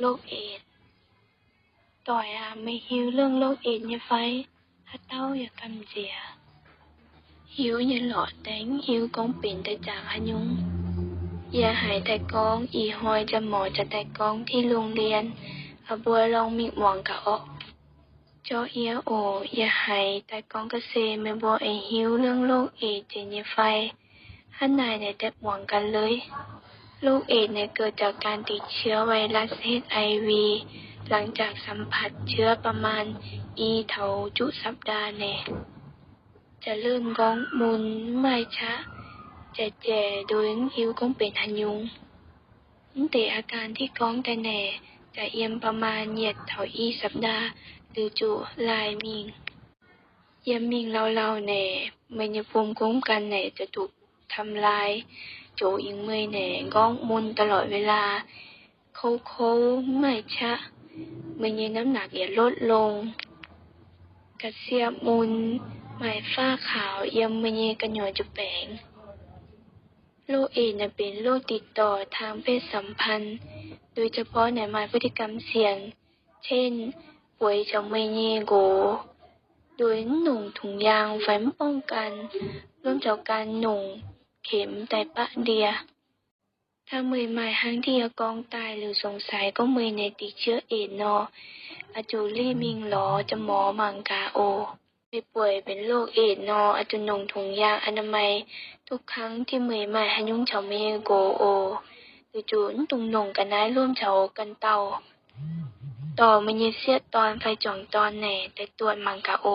โรคเอดส์ต่อย à mới hiểu เรื่องโรคเอดส์ như vậy hát đau và cầm dìa hiểu như lọ đánh hiểu con bệnh tại จากหยุงอย่าหายแต่กองอีหอยจะหมอจะแต่กองที่โรงเรียนอาบัวลองมีหวังกะออกจอเอียโออย่าหายแต่กองเกษตรไม่บัวไอหิวเรื่องโรคเอดส์เจนยไฟท่านนายเนี่ยแต่หวังกันเลย โรคเอดส์เนี่ยเกิดจากการติดเชื้อไวรัส HIV หลังจากสัมผัสเชื้อประมาณอีเถาจุสัปดาห์แน่จะเริ่มก้องมุนไม่ช้าแจแจโดยหิวก้องเป็นหันยุงตั้งแต่อาการที่ก้องแต่แหน่จะเอียมประมาณเหยียดเถาอีสัปดาห์ หรือจุลายมิงเยี่ยมมิงเราเราๆแหน่มันยภูมิคุ้มกันแหน่จะถูกทำลาย โจอิงเมยแหน่ก้องมุนตลอดเวลาเขาเขาไม่ชะมันยังน้ำหนักอย่าลดลง กระเสียบมุนหมายฝ้าขาวเยี่ยมมันยังกันหน่อยจุแปงโรคเอดส์น่ะเป็นโรคติดต่อทางเพศสัมพันธ์ โดยเฉพาะในหมายพฤติกรรมเสี่ยง เช่น ป่วยจากไม่เยโก โดยหนุ่งถุงยางไว้ป้องกันร่วมจากการหนุ่ง เข็มไตปะเดีย ถ้ามือใหม่ห้างที่อากองตายหรือสงสัยก็มือในติดเชื้อเอดนออาจูลี่มิงหลอจะหมอมังกาโอไม่ป่วยเป็นโรคเอดส์เนออาจูนงถุงยางอนามัย ทุกครั้งที่มือใหม่หายุ่งเฉาเมโกโอหรือจูนตุงนงกันน้ายร่วมเฉากันเตาต่อมันยเสียตอนไฟจ่องตอนแหน่แต่ตรวมังกาโอ